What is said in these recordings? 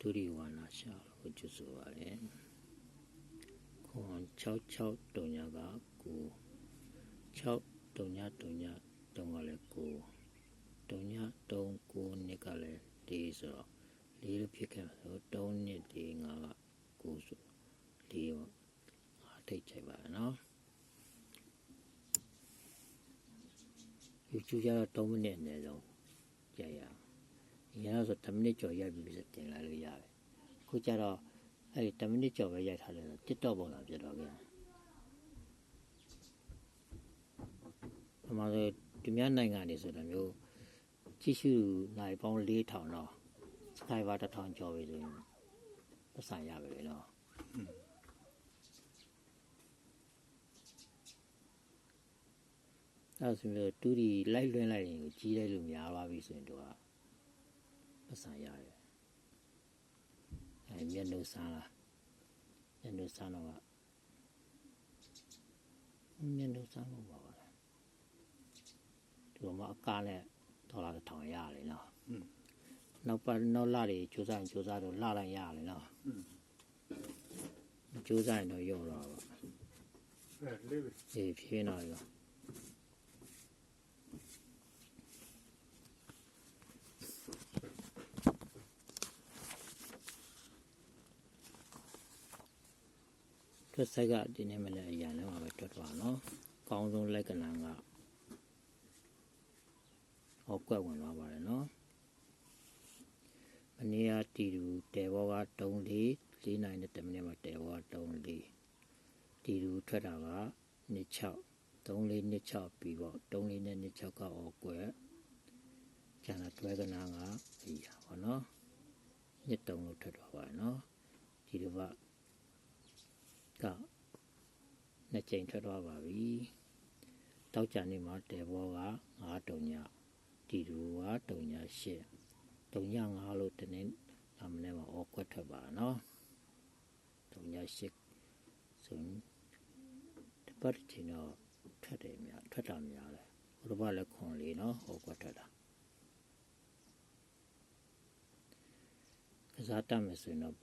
ဒုတိယဝါနာရှာလို့ကျဆိုပါတယ်ခွန်66တုံညာကကို6တုံညာတုံညာတုံကလည်းကိုတုံညာတုံကိုနှစ်ကလည်း၄ဆိုတော့၄လို့ဖြစ်ခဲ့ဆိုတုံးနှစ်ဒီငါကကိုဆို၄ပေါ့အားထိတ်ချိုက်ပါနော်ယူကျူကြတော့3မိနစ်အနည်းဆုံးကြာရအောင်။ ရတော့ဆို10မိနစ်ကျော်ရိုက်ပြီးတင်လိုက်လို့ရတယ်။အခုကျတော့အဲ့ဒီ10မိနစ်ကျော်ပဲရိုက်ထားတယ်ဆို TikTok ပေါ်လာပြတော့ပြန်။အမှန်ဆိုဒီများနိုင်ငံတွေဆိုတာမျိုးကြည့်ရှုနိုင်ပေါင်း4000တော့ Skype 1000ကျော်ပြီဆိုရင်ပတ်စံရပြီလေနော်။အဲ့ဒါဆိုမျိုးတူဒီလိုက်လွှင့်လိုက်ရင်ကိုကြီးလိုက်လို့များသွားပြီဆိုရင်တော့ ပတ်စံရတယ်အဲမျက်နှာဆန်းလားမျက်နှာဆန်းတော့ကမျက်နှာဆန်းလို့ပါပါလားဒီမှာအကားနဲ့ဒေါ်လာတစ်ထောင်ရလေနော်နောက်ပါနောက်လာတွေစူးစမ်းစူးစမ်းတော့လှလိုက်ရလေနော်စူးစမ်းရင်တော့ရော့တော့ပါအဲလေးပဲအေးဖြင်းတော့ရော ထွက်ဆိုင်ကဒီနေ့မနေ့အရန်လည်းမှာပဲထွက်သွားနော်။ကောင်းဆုံးလက်ကနံကဟောကွက်ဝင်သွားပါတယ်နော်။မနေ့ကတီတူတဲဘောက3လေး၄နိုင်တဲ့မိနစ်မှာတဲဘောက3လေးတီတူထွက်တာက26 3လေး26ပြီးပေါ့3လေးနဲ့26ကဟောကွက်ကျန်တဲ့တွဲကနံကအရာပေါ့နော်။ညစ်တုံလို့ထွက်သွားပါတယ်နော်။ဒီလိုကကနှစ် ကြိမ်ထွက်သွားပါပြီ။တောက်ကြနေမှာတဲဘောက9တုံညတီတူကတုံည8တုံည9လို့တနေ့အမနဲ့မှာအော်ကွက်ထွက်ပါနော်။တုံည8ဆိုရင်တပတ်တစ်ချိန်တော့ထွက်တယ်များထွက်တာများတယ်။ဘုရားလည်းခွန်လေးနော်ဟောကွက်ထွက်တာ။ကစားတတ်မယ်ဆိုရင်တော့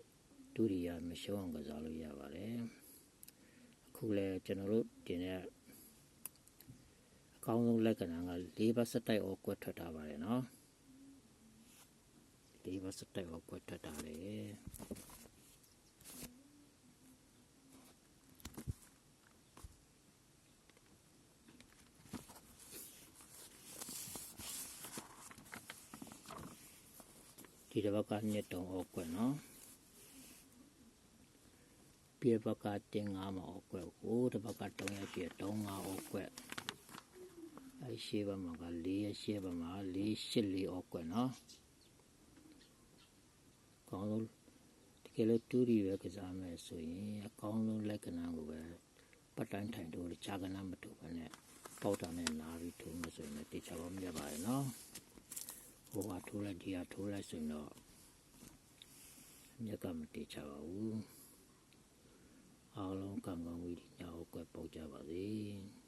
ဒုတိယမရှုံးအောင်ကစားလို့ရပါတယ်။အ ခုလဲကျွန်တော်တို့တင်တဲ့အကောင်းဆုံးလက္ခဏာက၄ဘတ်စတိုက်အော်ကွက်ထွက်တာပါတယ်နော်၄ဘတ်စတိုက်အော်ကွက်ထွက်တာလေဒီတစ်ဘက်ကနှစ်တုံအော်ကွက်နော် ပြေဘက်ကတင်ငါမအောက်ွက်ကိုတစ်ဘက်ကတုံးရရှိတုံးငါအောက်ွက်အဲရှေ့ဘက်မှာက၄ရရှေ့ဘက်မှာ၄ရှစ်လေးအောက်ွက်နော်ကောင်းဆုံးတကယ်လို့တူရီပဲကစားမယ်ဆိုရင်အကောင်းဆုံးလက္ခဏာကိုပဲပတ်တိုင်းထိုင်တို့ခြာကနာမတူဘဲနဲ့ပေါက်တာနဲ့နားပြီးထိုးမယ်ဆိုရင်တေချာပါမြတ်ပါရဲ့နော်ဟိုကထိုးလိုက်ဒီကထိုးလိုက်ဆိုရင်တော့မြက်ကမတေချာပါဘူး အားလုံးကံကောင်းဝိရိယကိုကွယ်ပေါက်ကြပါစေ။